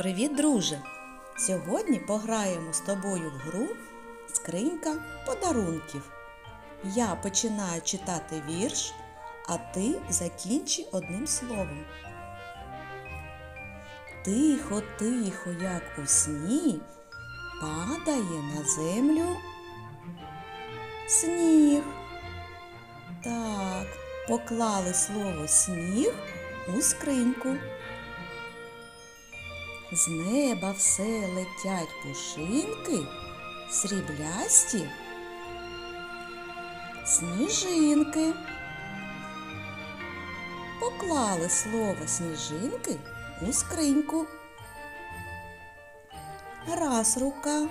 Привіт, друже! Сьогодні пограємо з тобою в гру Скринька подарунків. Я починаю читати вірш, а ти закінчи одним словом. Тихо, тихо, як у сні, падає на землю сніг. Так, поклали слово сніг у скриньку. З неба все летять пушинки, сріблясті сніжинки. Поклали слово сніжинки у скриньку. Раз рука,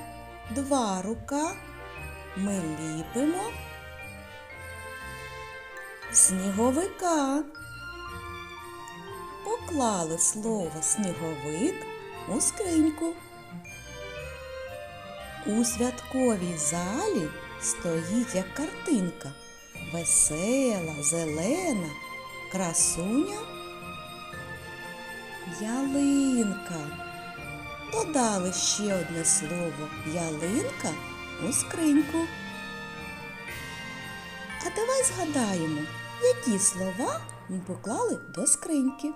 два рука. Ми ліпимо сніговика. Поклали слово сніговик у скриньку. У святковій залі стоїть як картинка. Весела, зелена, красуня. Ялинка. Додали ще одне слово ялинка у скриньку. А давай згадаємо, які слова ми поклали до скриньки.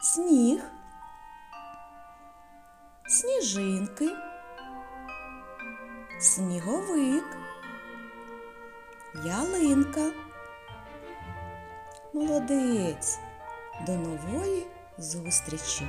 Сніг, сніжинки, сніговик, ялинка. Молодець. До нової зустрічі!